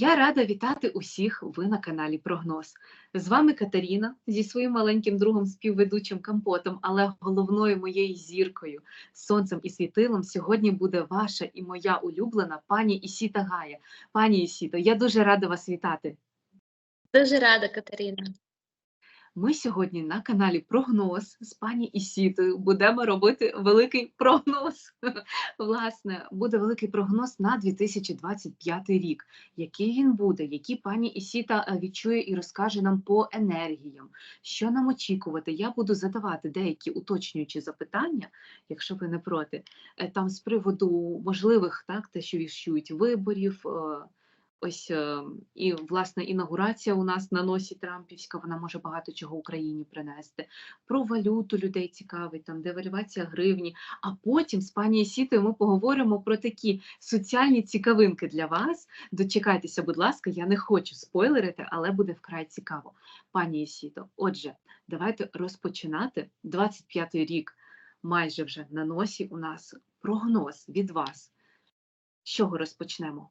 Я рада вітати усіх. Ви на каналі Прогноз. З вами Катерина зі своїм маленьким другом співведучим компотом, але головною моєю зіркою, сонцем і світилом сьогодні буде ваша і моя улюблена пані Ісіта Гая. Пані Ісіто, я дуже рада вас вітати. Дуже рада, Катерина. Ми сьогодні на каналі Прогноз з пані Ісітою будемо робити великий прогноз. Власне, буде великий прогноз на 2025 рік. Який він буде, які пані Ісіта е, відчує і розкаже нам по енергіям, що нам очікувати. Я буду задавати деякі уточнюючі запитання, якщо ви не проти, е, там з приводу можливих, так, те, що віщують виборів. Ось е, і власне інаугурація у нас на носі Трампівська, вона може багато чого Україні принести. Про валюту людей цікавить, там девальвація гривні. А потім з пані Сітою ми поговоримо про такі соціальні цікавинки для вас. Дочекайтеся, будь ласка, я не хочу спойлерити, але буде вкрай цікаво. Пані Сіто, отже, давайте розпочинати 25-й рік. Майже вже на носі у нас прогноз від вас. З чого розпочнемо?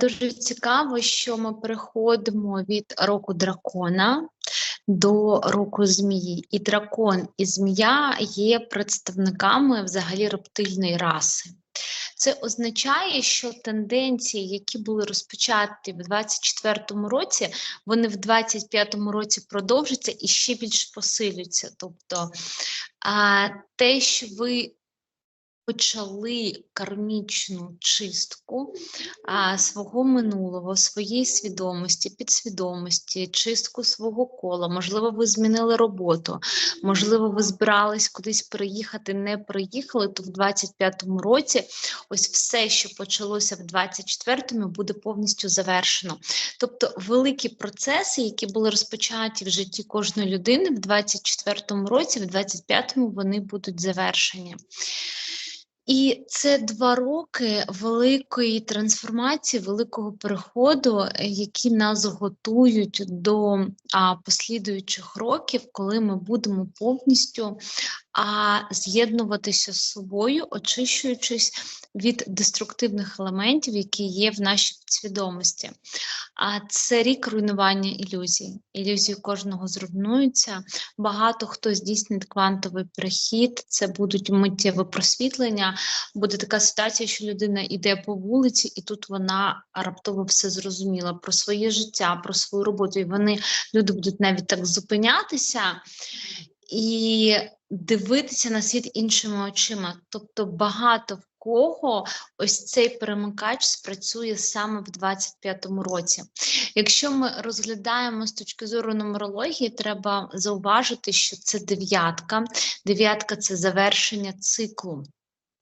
Дуже цікаво, що ми переходимо від року дракона до року змії. І дракон і змія є представниками взагалі рептильної раси. Це означає, що тенденції, які були розпочаті в 2024 році, вони в 2025 році продовжаться і ще більше посилюються. Тобто те, що ви почали кармічну чистку а, свого минулого, своєї свідомості, підсвідомості, чистку свого кола. Можливо, ви змінили роботу, можливо, ви збирались кудись переїхати, не приїхали, то в 25-му році ось все, що почалося в 24-му, буде повністю завершено. Тобто великі процеси, які були розпочаті в житті кожної людини в 24-му році, в 25-му вони будуть завершені. І це два роки великої трансформації, великого переходу, які нас готують до а, послідуючих років, коли ми будемо повністю а, з'єднуватися з собою, очищуючись від деструктивних елементів, які є в нашій підсвідомості. А це рік руйнування ілюзій. Ілюзії кожного зруйнуються. Багато хто здійснить квантовий перехід, це будуть миттєве просвітлення. Буде така ситуація, що людина йде по вулиці, і тут вона раптово все зрозуміла про своє життя, про свою роботу. І вони люди будуть навіть так зупинятися. І дивитися на світ іншими очима. Тобто багато в кого ось цей перемикач спрацює саме в 25-му році. Якщо ми розглядаємо з точки зору нумерології, треба зауважити, що це дев'ятка. Дев'ятка це завершення циклу.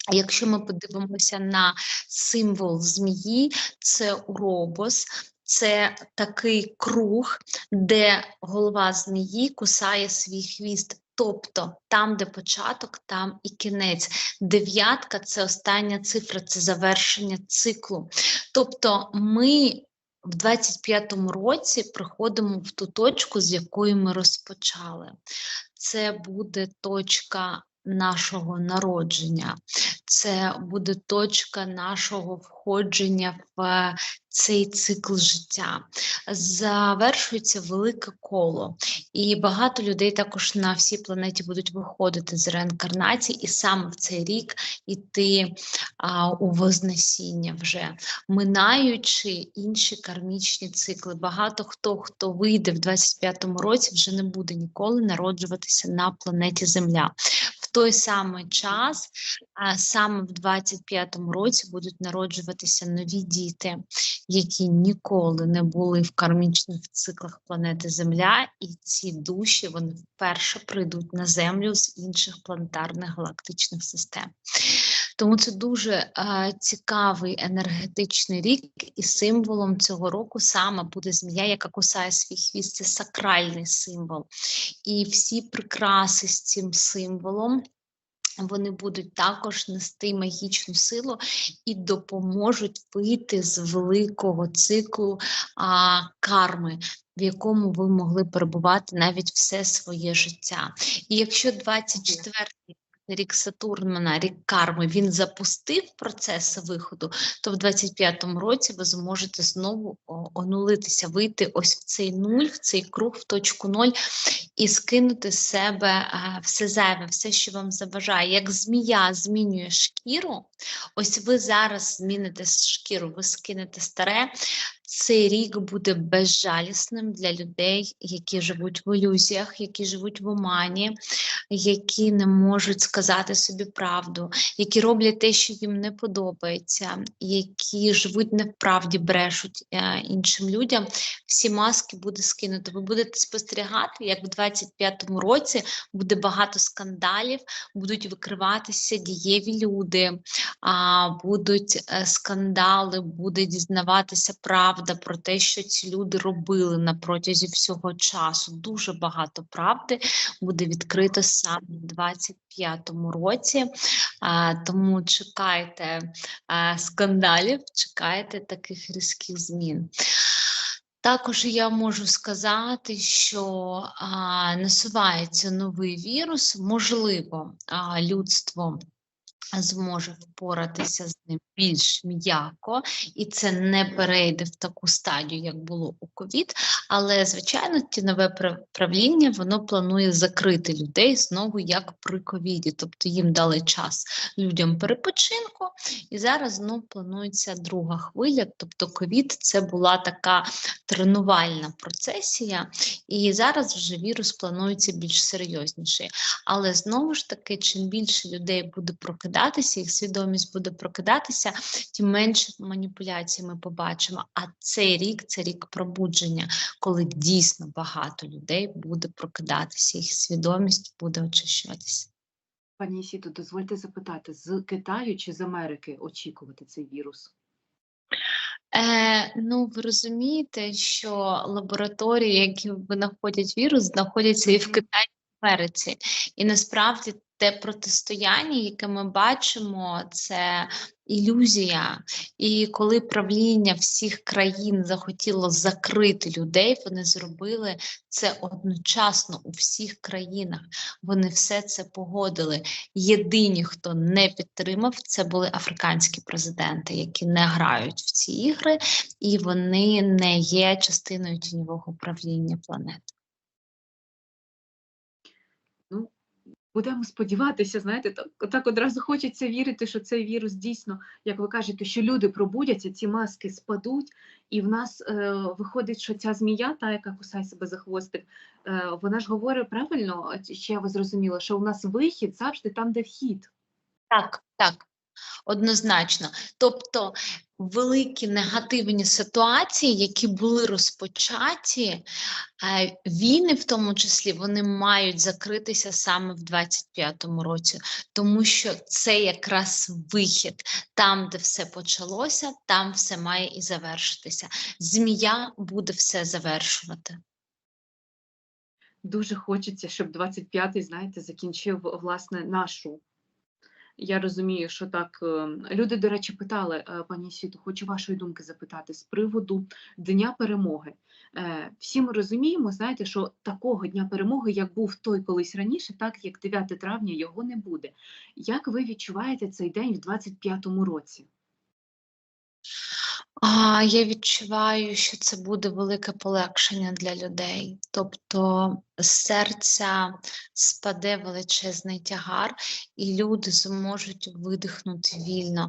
А Якщо ми подивимося на символ змії, це уробос, це такий круг, де голова змії кусає свій хвіст. Тобто там, де початок, там і кінець. Дев'ятка це остання цифра, це завершення циклу. Тобто ми в 25-му році приходимо в ту точку, з якої ми розпочали. Це буде точка нашого народження, це буде точка нашого входження в цей цикл життя. Завершується велике коло, і багато людей також на всій планеті будуть виходити з реінкарнації, і саме в цей рік іти а, у Вознесіння вже минаючи інші кармічні цикли. Багато хто хто вийде в 25-му році, вже не буде ніколи народжуватися на планеті Земля. Той самий час, саме в 25-му році, будуть народжуватися нові діти, які ніколи не були в кармічних циклах планети Земля, і ці душі вони вперше прийдуть на Землю з інших планетарних галактичних систем. Тому це дуже е, цікавий енергетичний рік, і символом цього року саме буде змія, яка кусає свій хвіст. Це сакральний символ. І всі прикраси з цим символом. Вони будуть також нести магічну силу і допоможуть вийти з великого циклу а, карми, в якому ви могли перебувати навіть все своє життя. І якщо 24-й рік Сатурна, рік карми, він запустив процеси виходу, то в 25-му році ви зможете знову онулитися, вийти ось в цей нуль, в цей круг, в точку ноль і скинути з себе е, все зайве, все, що вам заважає. Як змія змінює шкіру, ось ви зараз зміните шкіру, ви скинете старе. Цей рік буде безжалісним для людей, які живуть в ілюзіях, які живуть в омані, які не можуть сказати собі правду, які роблять те, що їм не подобається, які живуть не в правді, брешуть е, іншим людям. Всі маски буде скинуто. Ви будете спостерігати, як в 25-му році буде багато скандалів, будуть викриватися дієві люди, а, будуть е, скандали, буде дізнаватися правда про те, що ці люди робили на протязі всього часу. Дуже багато правди буде відкрито саме в 25-му році. А, тому чекайте а, скандалів, чекайте таких різких змін. Також я можу сказати, що а, насувається новий вірус, можливо, а, людство зможе впоратися з ним більш м'яко, і це не перейде в таку стадію, як було у ковід. Але, звичайно, ті нове правління воно планує закрити людей знову як при ковіді. Тобто їм дали час людям перепочинку, і зараз знов планується друга хвиля. Тобто, ковід це була така тренувальна процесія, і зараз вже вірус планується більш серйозніший. Але знову ж таки, чим більше людей буде прокидатися, їх свідомість буде прокидатися, тим менше маніпуляцій ми побачимо. А цей рік це рік пробудження, коли дійсно багато людей буде прокидатися, їх свідомість буде очищуватися. Пані Сіто, дозвольте запитати, з Китаю чи з Америки очікувати цей вірус? Е, ну, ви розумієте, що лабораторії, які винаходять вірус, знаходяться і в Китаї, і в Америці. І насправді те протистояння, яке ми бачимо, це ілюзія. І коли правління всіх країн захотіло закрити людей, вони зробили це одночасно у всіх країнах. Вони все це погодили. Єдині, хто не підтримав, це були африканські президенти, які не грають в ці ігри, і вони не є частиною тіньового управління планети. Будемо сподіватися, знаєте, так, так одразу хочеться вірити, що цей вірус дійсно, як ви кажете, що люди пробудяться, ці маски спадуть, і в нас е, виходить, що ця змія, та яка кусає себе за хвостик, е, вона ж говорить правильно, чи я ви зрозуміла, що у нас вихід завжди там, де вхід. Так, так, однозначно. Тобто великі негативні ситуації, які були розпочаті, е, війни в тому числі, вони мають закритися саме в 25-му році, тому що це якраз вихід. Там, де все почалося, там все має і завершитися. Змія буде все завершувати. Дуже хочеться, щоб 25-й, знаєте, закінчив власне нашу. Я розумію, що так. е, Люди, до речі, питали, е, пані Сіту, хочу вашої думки запитати з приводу Дня перемоги. Е, Всі ми розуміємо, знаєте, що такого дня перемоги, як був той колись раніше, так як 9 травня його не буде. Як ви відчуваєте цей день в 25-му році? А, я відчуваю, що це буде велике полегшення для людей. Тобто з серця спаде величезний тягар, і люди зможуть видихнути вільно.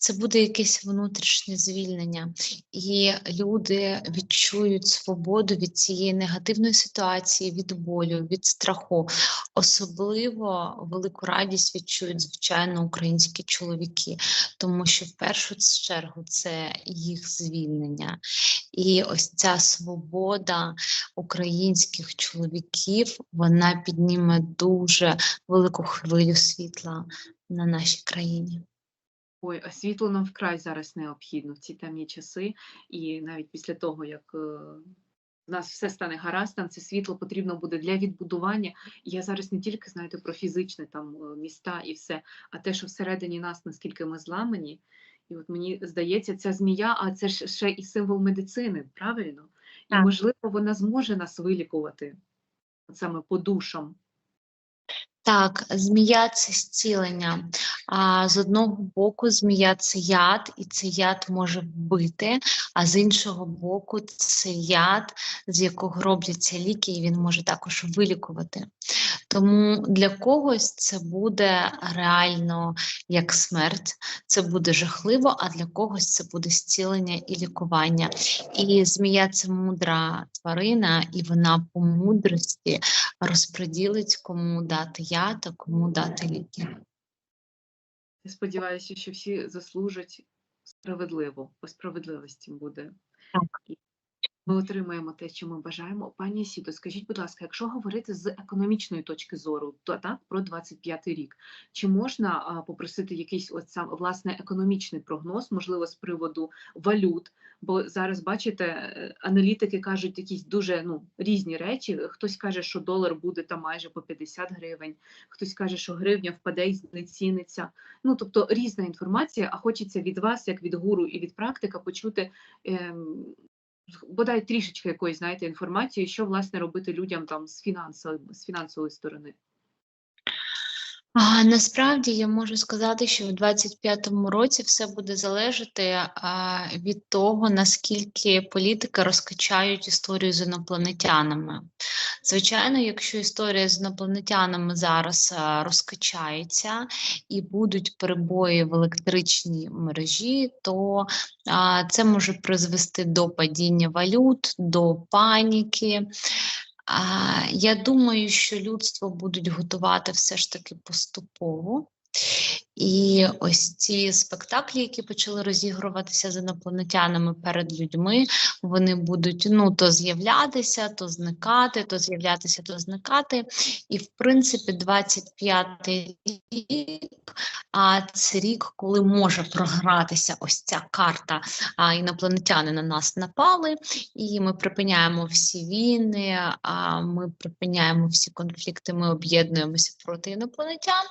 Це буде якесь внутрішнє звільнення, і люди відчують свободу від цієї негативної ситуації, від болю, від страху. Особливо велику радість відчують, звичайно, українські чоловіки, тому що в першу чергу це їх звільнення. І ось ця свобода українських чоловіків вона підніме дуже велику хвилю світла на нашій країні. Ой, світло нам вкрай зараз необхідно в ці темні часи, і навіть після того, як е, в нас все стане гаразд, нам це світло потрібно буде для відбудування. І я зараз не тільки знаєте про фізичне там е, міста і все, а те, що всередині нас, наскільки ми зламані. І от мені здається, ця змія, а це ж ще і символ медицини, правильно? І Так. можливо, вона зможе нас вилікувати от саме по душам. Так, змія це зцілення. А з одного боку, змія це яд, і цей яд може вбити, а з іншого боку, це яд, з якого робляться ліки, і він може також вилікувати. Тому для когось це буде реально як смерть, це буде жахливо, а для когось це буде зцілення і лікування. І змія це мудра тварина, і вона по мудрості розподілить, кому дати яд, та кому дати ліки. Я сподіваюся, що всі заслужать справедливо, по справедливості буде. Так. Ми отримаємо те, що ми бажаємо. Пані Сіто, скажіть, будь ласка, якщо говорити з економічної точки зору, то так про 25-й рік, чи можна попросити якийсь от сам власне економічний прогноз, можливо, з приводу валют? Бо зараз бачите, е, аналітики кажуть якісь дуже ну різні речі. Хтось каже, що долар буде там майже по 50 гривень, хтось каже, що гривня впаде і знеціниться. Ну тобто різна інформація, а хочеться від вас, як від гуру і від практика, почути ем, бодай трішечки якоїсь знаєте інформації, що власне робити людям там з фінансової з фінансової сторони. А, насправді я можу сказати, що в 25-му році все буде залежати а, від того, наскільки політики розкачають історію з інопланетянами. Звичайно, якщо історія з інопланетянами зараз а, розкачається і будуть перебої в електричній мережі, то а, це може призвести до падіння валют, до паніки. А, Я думаю, що людство будуть готувати все ж таки поступово. І ось ці спектаклі, які почали розігруватися з інопланетянами перед людьми, вони будуть ну то з'являтися, то зникати, то з'являтися, то зникати. І в принципі, 25-й рік, а це рік, коли може програтися ось ця карта. А інопланетяни на нас напали, і ми припиняємо всі війни, а ми припиняємо всі конфлікти, ми об'єднуємося проти інопланетян,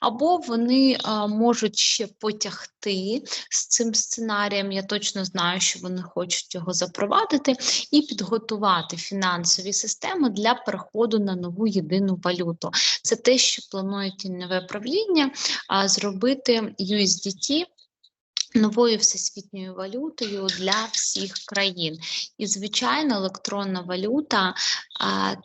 або вони можуть ще потягти з цим сценарієм. Я точно знаю, що вони хочуть його запровадити і підготувати фінансові системи для переходу на нову єдину валюту. Це те, що планує тіньове правління зробити USDT новою всесвітньою валютою для всіх країн. І, звичайно, електронна валюта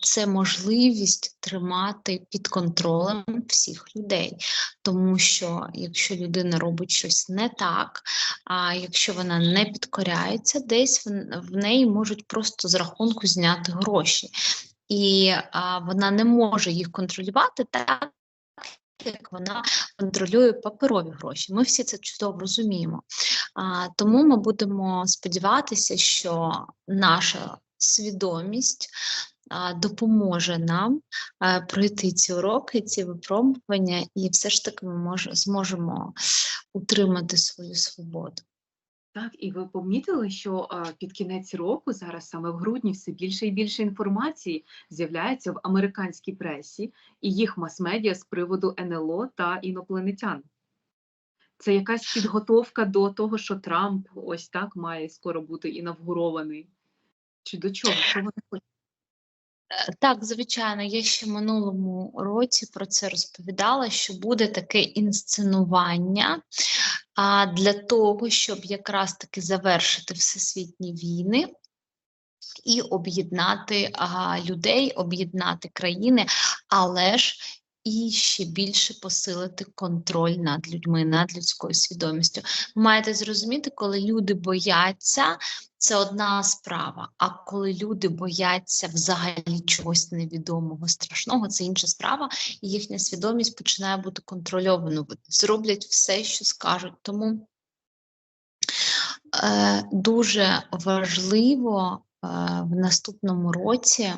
це можливість тримати під контролем всіх людей. Тому що якщо людина робить щось не так, а якщо вона не підкоряється, десь в неї можуть просто з рахунку зняти гроші. І а, вона не може їх контролювати так, як вона контролює паперові гроші. Ми всі це чудово розуміємо. А, тому ми будемо сподіватися, що наша свідомість а, допоможе нам а, пройти ці уроки, ці випробування, і все ж таки ми мож, зможемо утримати свою свободу. Так, і ви помітили, що під кінець року, зараз саме в грудні, все більше і більше інформації з'являється в американській пресі і їх мас-медіа з приводу НЛО та інопланетян. Це якась підготовка до того, що Трамп ось так має скоро бути інавгурований. Чи до чого? Що вони хочуть? Е, Так, звичайно, я ще минулому році про це розповідала, що буде таке інсценування а, для того, щоб якраз таки завершити всесвітні війни і об'єднати людей, об'єднати країни, але ж і ще більше посилити контроль над людьми, над людською свідомістю. Маєте зрозуміти, коли люди бояться, це одна справа. А коли люди бояться взагалі чогось невідомого, страшного, це інша справа, і їхня свідомість починає бути контрольованою. Зроблять все, що скажуть. Тому е, дуже важливо в наступному році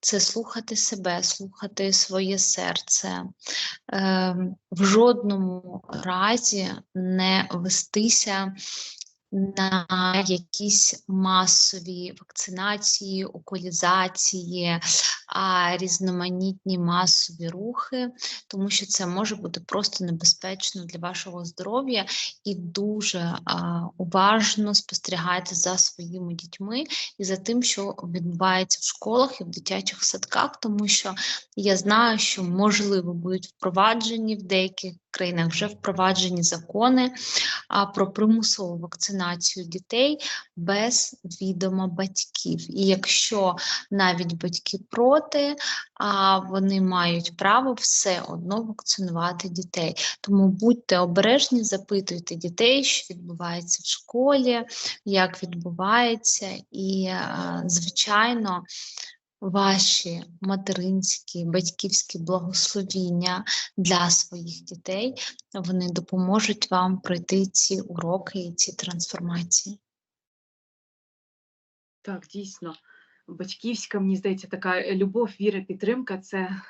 це слухати себе, слухати своє серце, е, в жодному разі не вестися на якісь масові вакцинації, окулізації, різноманітні масові рухи, тому що це може бути просто небезпечно для вашого здоров'я. І дуже уважно спостерігайте за своїми дітьми і за тим, що відбувається в школах і в дитячих садках, тому що я знаю, що можливо будуть впроваджені в деяких країнах вже впроваджені закони про примусову вакцинацію дітей без відома батьків. І якщо навіть батьки проти, вони мають право все одно вакцинувати дітей. Тому будьте обережні, запитуйте дітей, що відбувається в школі, як відбувається, і, звичайно, ваші материнські, батьківські благословіння для своїх дітей, вони допоможуть вам пройти ці уроки і ці трансформації. Так, дійсно, батьківська, мені здається, така любов, віра, підтримка це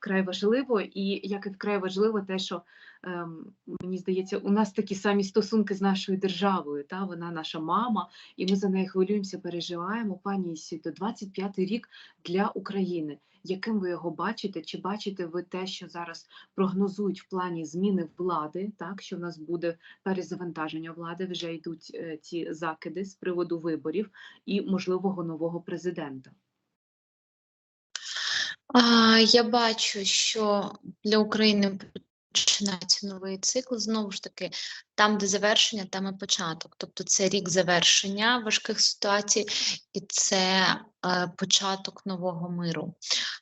вкрай важливо, і як і вкрай важливо те, що ем, мені здається, у нас такі самі стосунки з нашою державою. Та вона наша мама, і ми за неї хвилюємося, переживаємо. Пані Сіто, 25-й рік для України. Яким ви його бачите? Чи бачите ви те, що зараз прогнозують в плані зміни влади? Так що в нас буде перезавантаження влади? Вже йдуть е, ці закиди з приводу виборів і можливого нового президента. А, Я бачу, що для України починається новий цикл. Знову ж таки, там, де завершення, там і початок. Тобто це рік завершення важких ситуацій, і це е, початок нового миру.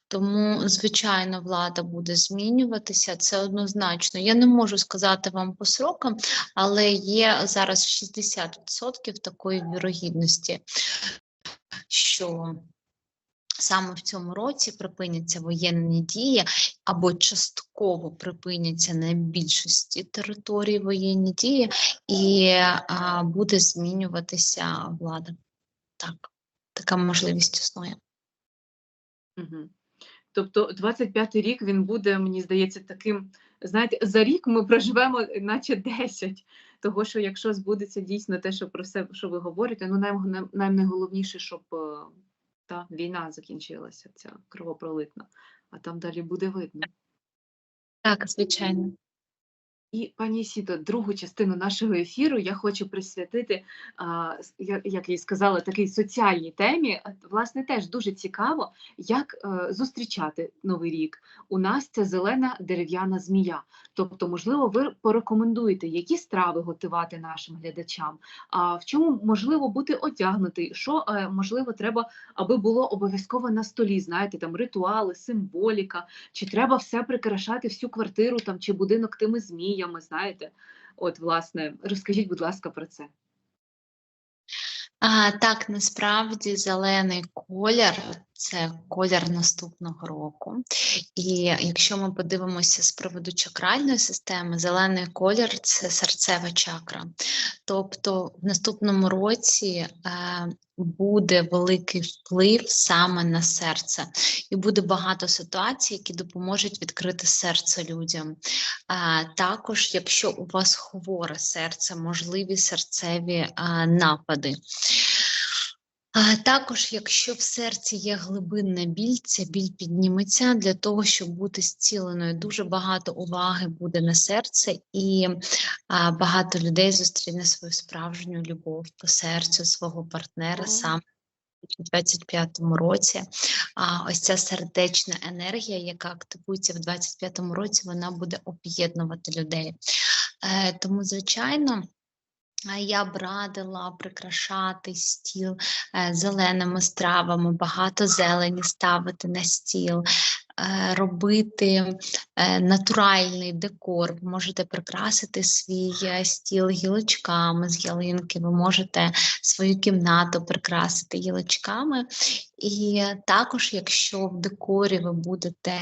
Тому, звичайно, влада буде змінюватися. Це однозначно. Я не можу сказати вам по срокам, але є зараз 60% такої вірогідності, що Саме в цьому році припиняться воєнні дії або частково припиняться на більшості територій воєнні дії, і а, буде змінюватися влада. Так, така можливість існує. Угу. Тобто 25-й рік він буде, мені здається, таким. Знаєте, за рік ми проживемо, наче 10. Того, що якщо збудеться дійсно те, що про все, що ви говорите, ну найм, найголовніше, щоб та війна закінчилася, ця кровопролитна, а там далі буде видно. Так, звичайно. І пані Сіто, другу частину нашого ефіру я хочу присвятити, як я сказала, такій соціальній темі. Власне, теж дуже цікаво, як е, зустрічати новий рік. У нас це зелена дерев'яна змія. Тобто, можливо, ви порекомендуєте, які страви готувати нашим глядачам, а в чому можливо бути одягнутий, що е, можливо треба, аби було обов'язково на столі. Знаєте, там ритуали, символіка, чи треба все прикрашати всю квартиру там чи будинок тими зміями мріями, знаєте. От, власне, розкажіть, будь ласка, про це. А, Так, насправді зелений колір це колір наступного року. І якщо ми подивимося з приводу чакральної системи, зелений колір це серцева чакра. Тобто в наступному році е, буде великий вплив саме на серце, і буде багато ситуацій, які допоможуть відкрити серце людям. А, Також, якщо у вас хворе серце, можливі серцеві а, напади. А також, якщо в серці є глибинна біль, ця біль підніметься для того, щоб бути зціленою. Дуже багато уваги буде на серце, і а, багато людей зустріне свою справжню любов по серцю свого партнера саме. У 25-му році, а ось ця сердечна енергія, яка активується в 25-му році, вона буде об'єднувати людей. Е, Тому, звичайно, я б радила прикрашати стіл е, зеленими стравами, багато зелені ставити на стіл, е, робити е, натуральний декор. Ви можете прикрасити свій стіл гілочками з ялинки, ви можете свою кімнату прикрасити гілочками. І також, якщо в декорі ви будете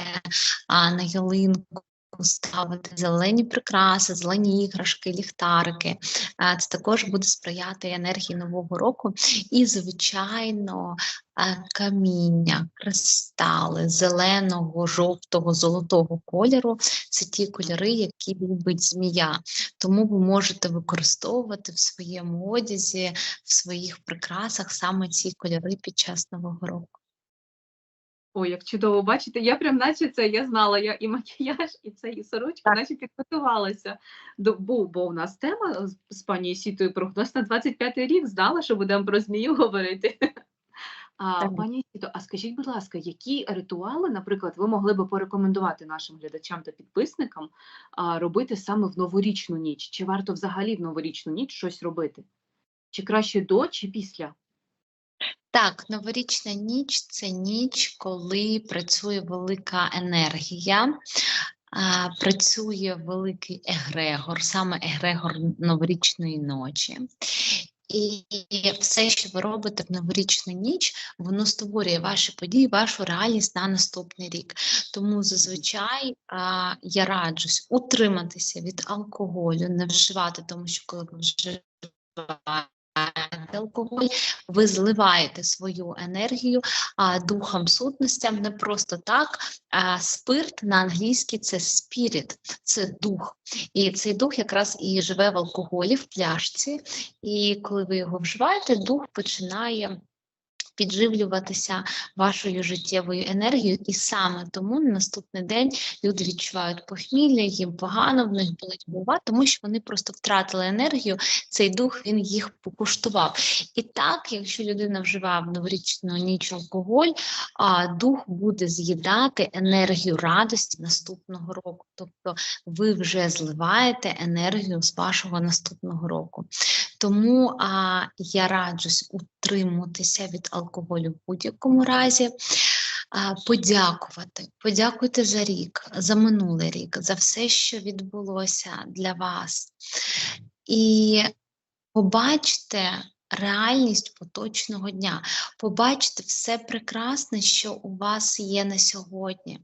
на ялинку ставити зелені прикраси, зелені іграшки, ліхтарики. Е, Це також буде сприяти енергії нового року. І, звичайно, е, каміння, кристали зеленого, жовтого, золотого кольору це ті кольори, які любить змія. Тому ви можете використовувати в своєму одязі, в своїх прикрасах саме ці кольори під час нового року. Ой, як чудово, бачите, я прям наче це я знала, я і макіяж, і це, і сорочка, наче підготувалася. До, бо, бо у нас тема з, пані Сітою прогноз на 25-й рік, знала, що будемо про змію говорити. А, Так. пані Сіто, а скажіть, будь ласка, які ритуали, наприклад, ви могли би порекомендувати нашим глядачам та підписникам а, робити саме в новорічну ніч? Чи варто взагалі в новорічну ніч щось робити? Чи краще до, чи після? Так, новорічна ніч це ніч, коли працює велика енергія, працює великий егрегор, саме егрегор новорічної ночі. І все, що ви робите в новорічну ніч, воно створює ваші події, вашу реальність на наступний рік. Тому зазвичай а, я раджусь утриматися від алкоголю, не вживати, тому що коли ви вживаєте алкоголь, ви зливаєте свою енергію а, духом сутностям не просто так. А, спирт на англійській це спіріт, це дух. І цей дух якраз і живе в алкоголі, в пляшці. І коли ви його вживаєте, дух починає підживлюватися вашою життєвою енергією, і саме тому на наступний день люди відчувають похмілля, їм погано, в них болить голова, тому що вони просто втратили енергію. Цей дух він їх покуштував. І так, якщо людина вживає в новорічну ніч алкоголь, а дух буде з'їдати енергію радості наступного року. Тобто ви вже зливаєте енергію з вашого наступного року. Тому а, я раджусь утримуватися від алкоголю в будь-якому разі. Подякувати. Подякуйте за рік, за минулий рік, за все, що відбулося для вас. І побачте реальність поточного дня, побачте все прекрасне, що у вас є на сьогодні.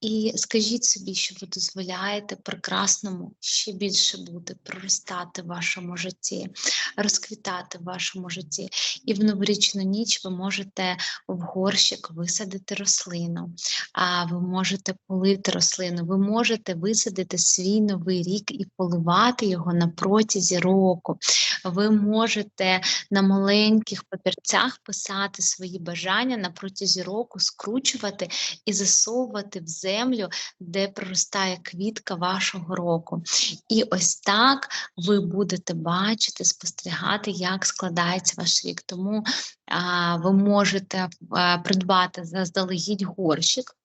І скажіть собі, що ви дозволяєте прекрасному ще більше бути, проростати в вашому житті, розквітати в вашому житті. І в новорічну ніч ви можете в горщик висадити рослину, а ви можете полити рослину, ви можете висадити свій новий рік і поливати його на протязі року. Ви можете на маленьких папірцях писати свої бажання на протязі року, скручувати і засовувати в землю, де проростає квітка вашого року. І ось так ви будете бачити, спостерігати, як складається ваш рік. Тому а, ви можете а, придбати заздалегідь горщик,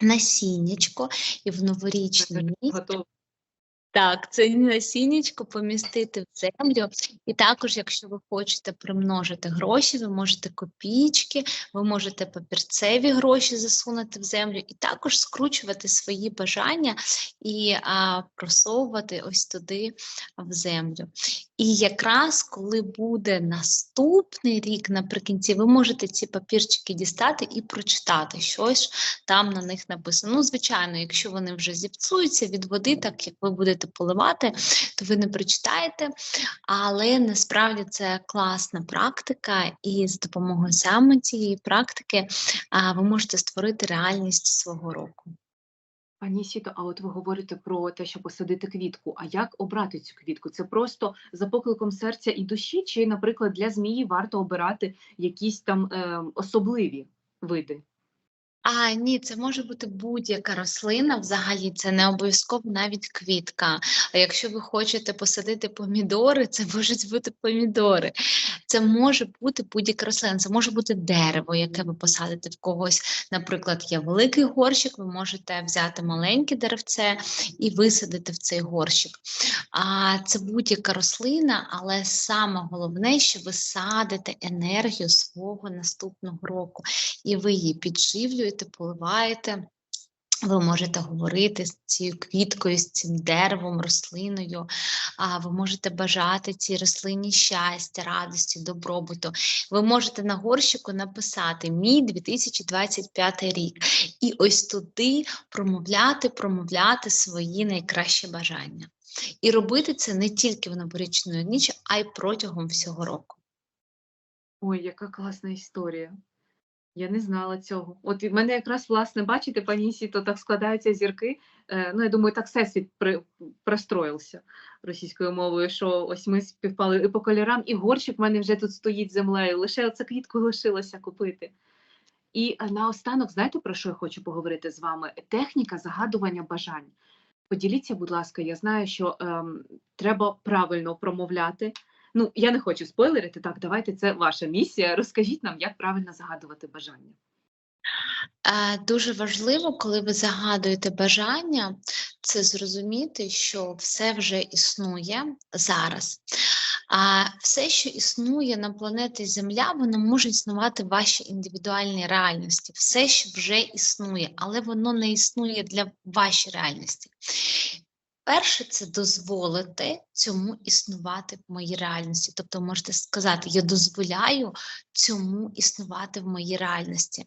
насіннячко і в новорічну ніч. Так, це насіннячко помістити в землю. І також, якщо ви хочете примножити гроші, ви можете копійки, ви можете папірцеві гроші засунути в землю, і також скручувати свої бажання і а, просовувати ось туди в землю. І якраз коли буде наступний рік наприкінці, ви можете ці папірчики дістати і прочитати, що ж там на них написано. Ну, звичайно, якщо вони вже зіпсуються від води, так як ви будете поливати, то ви не прочитаєте. Але насправді це класна практика, і з допомогою саме цієї практики ви можете створити реальність свого року. Пані Сіто, а от ви говорите про те, що посадити квітку. А як обрати цю квітку? Це просто за покликом серця і душі, чи, наприклад, для змії варто обирати якісь там е, особливі види? А, ні, це може бути будь-яка рослина, взагалі це не обов'язково навіть квітка. А якщо ви хочете посадити помідори, це можуть бути помідори. Це може бути будь-яка рослина, це може бути дерево, яке ви посадите в когось. Наприклад, є великий горщик, ви можете взяти маленьке деревце і висадити в цей горщик. А це будь-яка рослина, але саме головне, що ви садите енергію свого наступного року, і ви її підживлюєте, поливаєте. Ви можете говорити з цією квіткою, з цим деревом, рослиною. А ви можете бажати цій рослині щастя, радості, добробуту. Ви можете на горщику написати Мій 2025 рік. І ось туди промовляти, промовляти свої найкращі бажання. І робити це не тільки в новорічну ніч, а й протягом всього року. Ой, яка класна історія. Я не знала цього. От в мене якраз, власне, бачите, пані Сіто, так складаються зірки. Е, ну, я думаю, так всесвіт при, простроївся російською мовою, що ось ми співпали і по кольорам, і горщик в мене вже тут стоїть землею. Лише оце квітку лишилося купити. І наостанок, знаєте, про що я хочу поговорити з вами? Техніка загадування бажань. Поділіться, будь ласка, я знаю, що ем, треба правильно промовляти. Ну, я не хочу спойлерити, так, давайте це ваша місія. Розкажіть нам, як правильно загадувати бажання. Е, Дуже важливо, коли ви загадуєте бажання, це зрозуміти, що все вже існує зараз. А все, що існує на планеті Земля, воно може існувати в вашій індивідуальній реальності. Все, що вже існує, але воно не існує для вашої реальності. Перше, це дозволити цьому існувати в моїй реальності. Тобто можете сказати, я дозволяю цьому існувати в моїй реальності.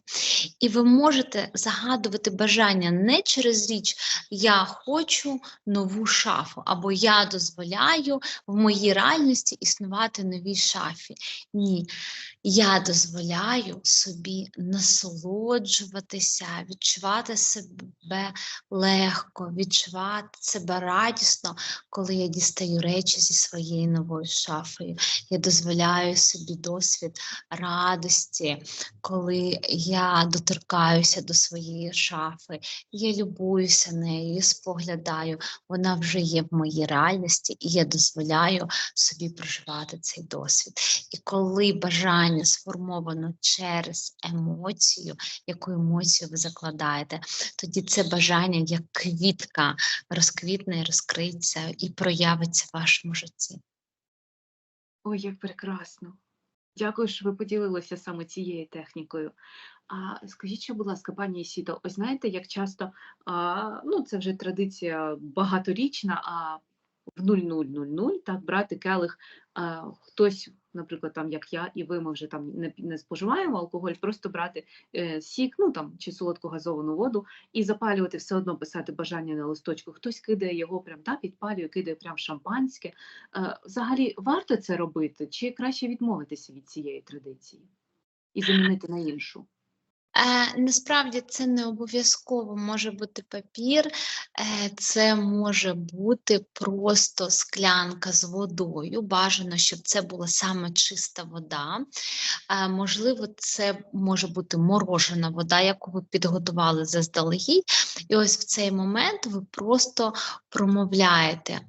І ви можете загадувати бажання не через річ Я хочу нову шафу, або я дозволяю в моїй реальності існувати новій шафі. Ні. Я дозволяю собі насолоджуватися, відчувати себе легко, відчувати себе радісно, коли я дістаю речі зі своєю новою шафою. Я дозволяю собі досвід радості, коли я доторкаюся до своєї шафи, я любуюся нею, споглядаю, вона вже є в моїй реальності, і я дозволяю собі проживати цей досвід. І коли бажання сформовано через емоцію, яку емоцію ви закладаєте, тоді це бажання як квітка розквітне, розкриється і проявиться вашому житті. Ой, як прекрасно. Дякую, що ви поділилися саме цією технікою. А скажіть, що, будь ласка, пані Сіто, ось знаєте, як часто, а, ну це вже традиція багаторічна, а в 0000 так брати келих, а, хтось, наприклад, там як я, і ви, ми вже там не, не споживаємо алкоголь, просто брати е, сік, ну там чи солодку газовану воду, і запалювати все одно писати бажання на листочку. Хтось кидає його прям так, підпалює, кидає прям шампанське. Е, Взагалі варто це робити, чи краще відмовитися від цієї традиції і замінити на іншу? Е, насправді це не обов'язково може бути папір, е, це може бути просто склянка з водою. Бажано, щоб це була саме чиста вода. Е, можливо, це може бути морожена вода, яку ви підготували заздалегідь. І ось в цей момент ви просто промовляєте.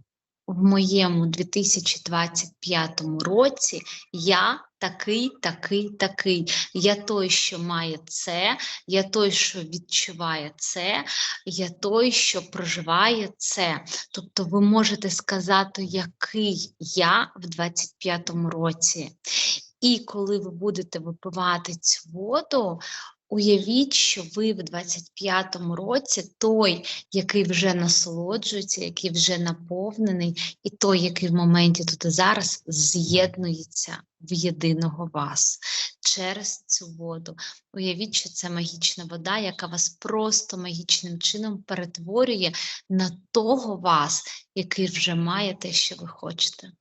В моєму 2025 році я такий, такий, такий. Я той, що має це, я той, що відчуває це, я той, що проживає це. Тобто ви можете сказати, який я в 25-му році. І коли ви будете випивати цю воду, уявіть, що ви в 25-му році той, який вже насолоджується, який вже наповнений, і той, який в моменті тут і зараз з'єднується в єдиного вас через цю воду. Уявіть, що це магічна вода, яка вас просто магічним чином перетворює на того вас, який вже має те, що ви хочете.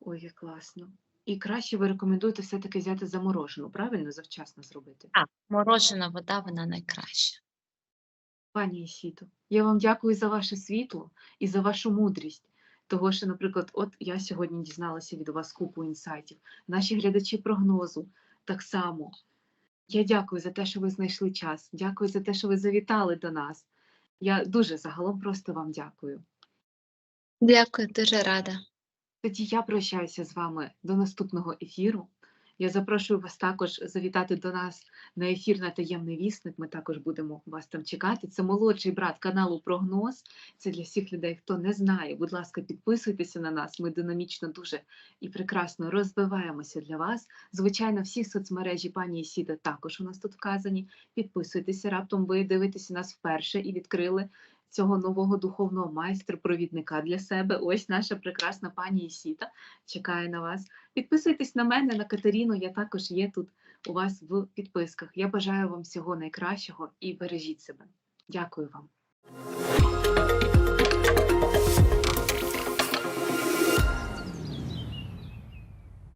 Ой, як класно. І краще ви рекомендуєте все-таки взяти заморожену, правильно, завчасно зробити? Так, морожена вода, вона найкраща. Пані Ісіто, я вам дякую за ваше світло і за вашу мудрість. Того, що, наприклад, от я сьогодні дізналася від вас купу інсайтів, наші глядачі прогнозу так само. Я дякую за те, що ви знайшли час. Дякую за те, що ви завітали до нас. Я дуже загалом просто вам дякую. Дякую, дуже рада. Тоді я прощаюся з вами до наступного ефіру. Я запрошую вас також завітати до нас на ефір на таємний вісник. Ми також будемо вас там чекати. Це молодший брат каналу Прогноз. Це для всіх людей, хто не знає. Будь ласка, підписуйтеся на нас. Ми динамічно дуже і прекрасно розвиваємося для вас. Звичайно, всі соцмережі пані Ісіда також у нас тут вказані. Підписуйтеся. Раптом ви дивитеся нас вперше і відкрили цього нового духовного майстра-провідника для себе. Ось наша прекрасна пані Ісіта чекає на вас. Підписуйтесь на мене, на Катерину. Я також є тут у вас в підписках. Я бажаю вам всього найкращого і бережіть себе. Дякую вам.